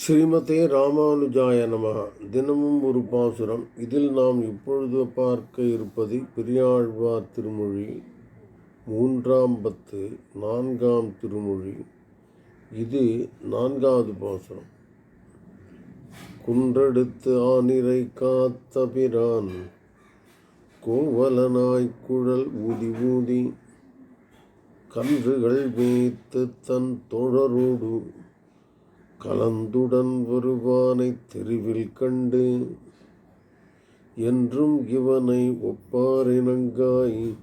ஸ்ரீமதே ராமானுஜாய நமः தினமும் ஒரு பாசுரம். இதில் நாம் இப்பொழுது பார்க்க இருப்பது பெரியாழ்வார் திருமொழி மூன்றாம் பத்து நான்காம் திருமொழி. இது நான்காவது பாசுரம். குன்றெடுத்து ஆனிரை காத்த பிரான் கோவலனாய் குழல் ஊதி ஊதி கன்றுகள் மேய்த்து தன் தோழரோடு கலந்துடன் வருவானை தெருவில் கண்டு என்றும் இவனை ஒப்பாரினங்காய்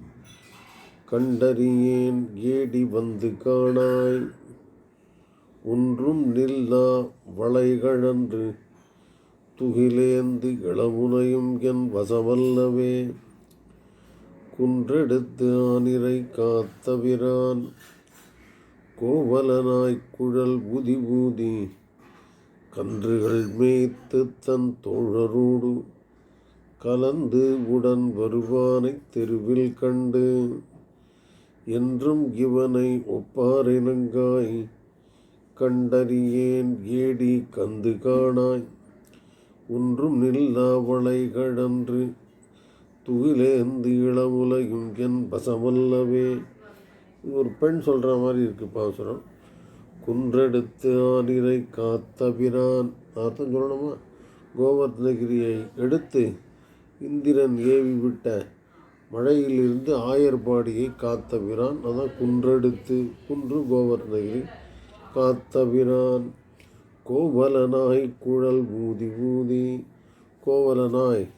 கண்டறியேன் ஏடி வந்து காணாய். ஒன்றும் நில்லா வளைகழன்று துகிலேந்து இளமுனையும் என் வசமல்லவே. குன்றெடுத்து ஆனிரை காத்தவிரான். கோவலனாய் குழல் ஊதி ஊதி கன்றுகள் மேய்த்து தன் தோழரோடு கலந்து உடன் வருவானை தெருவில் கண்டு என்றும் இவனை ஒப்பாரினங்காய் கண்டறியேன் ஏடி கந்து காணாய். ஒன்றும் நில்லாவளை கடன்று துகிலேந்து இளமுலையும் என் பசமல்லவே ஒரு பெண் சொல்கிற மாதிரி இருக்குது பாசுரம். குன்றெடுத்து ஆனிரை காத்தபிரான். அர்த்தம் சொல்லணுமா? கோவர்த்தனகிரியை எடுத்து இந்திரன் ஏவி விட்ட மழையிலிருந்து ஆயர்பாடியை காத்தபிரான். அதான் குன்றெடுத்து குன்று கோவர்த்தனகிரி காத்தபிரான். கோவலனாய் குழல் ஊதி ஊதி கோவலனாய்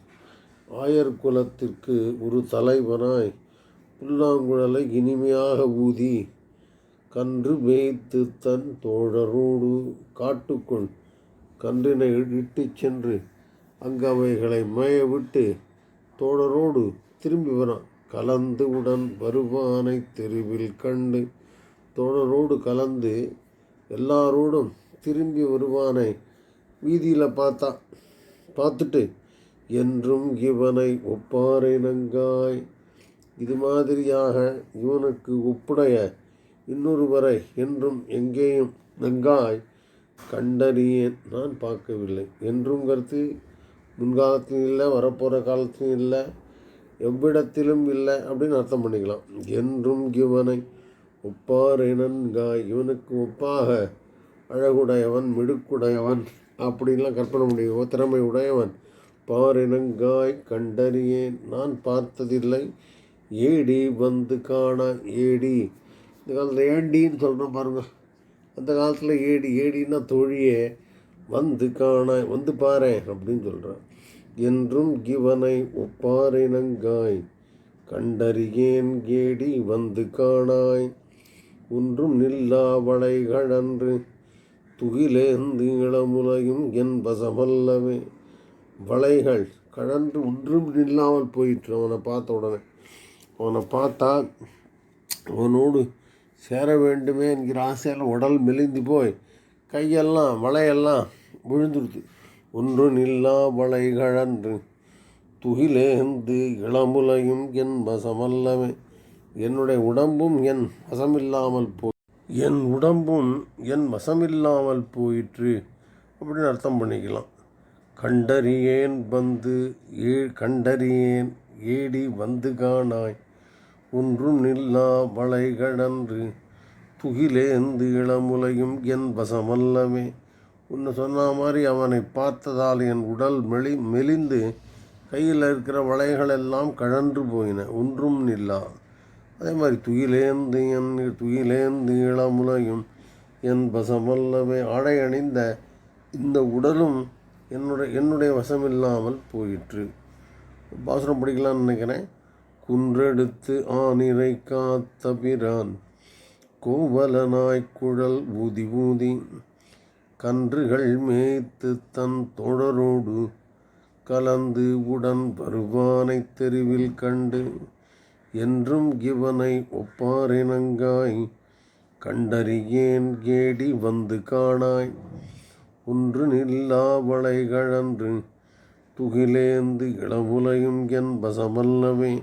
ஆயர் குலத்திற்கு ஒரு தலைவனாய் புல்லாங்குழலை இனிமையாக ஊதி கன்று மேய்த்து தன் தோழரோடு காட்டுக்குள் கன்றினை இட்டுச் சென்று அங்கு அவைகளை மேய விட்டு தோழரோடு திரும்பி வரான் கலந்து உடன் வருவானை தெருவில் கண்டு தோழரோடு கலந்து எல்லாரோடும் திரும்பி வருவானை வீதியில் பார்த்தா பார்த்துட்டு என்றும் இவனை ஒப்பாரினங்காய் இது மாதிரியாக இவனுக்கு ஒப்புடைய இன்னொருவரை என்றும் எங்கேயும் நங்காய் கண்டறியேன். நான் பார்க்கவில்லை. என்றும் கருத்து. முன்காலத்திலும் இல்லை வரப்போகிற காலத்திலும் இல்லை எவ்விடத்திலும் இல்லை அப்படின்னு அர்த்தம் பண்ணிக்கலாம். என்றும் இவனை ஒப்பாரினன்காய் இவனுக்கு ஒப்பாக அழகுடையவன் மிடுக்குடையவன் அப்படின்லாம் கற்பனை முடியும் திறமை உடையவன் பாரினங்காய் கண்டறியேன். நான் பார்த்ததில்லை. ஏடி வந்து காண ஏடி. இந்த காலத்தில் ஏண்டின்னு சொல்கிறோம் பாருங்கள் அந்த காலத்தில் ஏடி ஏடின்னா தொழியே வந்து காண வந்து பாரு அப்படின்னு சொல்கிறான் என்றும் இவனை ஒப்பாரினங்காய் கண்டறியேன் கேடி வந்து காணாய். ஒன்றும் நில்லா கழன்று துகிலேந்து இளமுலையும் என் வசமல்லவே. வளைகள் கழன்று ஒன்றும் நில்லாமல் போயிற்று. அவனை பார்த்த உடனே. உன்னை பார்த்தா உன்னோடு சேர வேண்டுமே என்கிற ஆசையில் உடல் மெலிந்து போய் கையெல்லாம் வளையெல்லாம் விழுந்துடுது. ஒன்றும் இல்லா வளைகழன்று துகிலேந்து இளமுலையும் என் வசமல்லவே. என்னுடைய உடம்பும் என் வசமில்லாமல் போய் என் உடம்பும் என் வசமில்லாமல் போயிற்று அப்படின்னு அர்த்தம் பண்ணிக்கலாம். கண்டறியேன் வந்து ஏ கண்டறியேன் ஏடி வந்து காணாய். ஒன்றும் நில்லா வளைகடன்று துகிலேந்து இளமுலையும் என் வசமல்லவே உன்னை சொன்ன மாதிரி அவனை பார்த்ததால் என் உடல் மெலி மெலிந்து கையில் இருக்கிற வளைகளெல்லாம் கழன்று போயின. ஒன்றும் நில்லா அதே மாதிரி துயிலேந்து என் துயிலேந்து இளமுலையும் என் வசமல்லவே ஆடை அணிந்த இந்த உடலும் என்னுடைய என்னுடைய வசமில்லாமல் போயிற்று. பாசுரம் படிக்கலாம்னு நினைக்கிறேன். குன்றெடுத்து ஆனிரை காத்த பிரான் கோவலனாய் குழல் ஊதி ஊதி கன்றுகள் மேய்த்து தன் தொடரோடு கலந்து உடன் வருவானை தெருவில் கண்டு என்றும் இவனை ஒப்பாரினங்காய் கண்டறியேன் கேடி வந்து காணாய். ஒன்று நில்லாவளை கழன்று துகிலேந்து இளவுலையும் என் வசமல்லவே.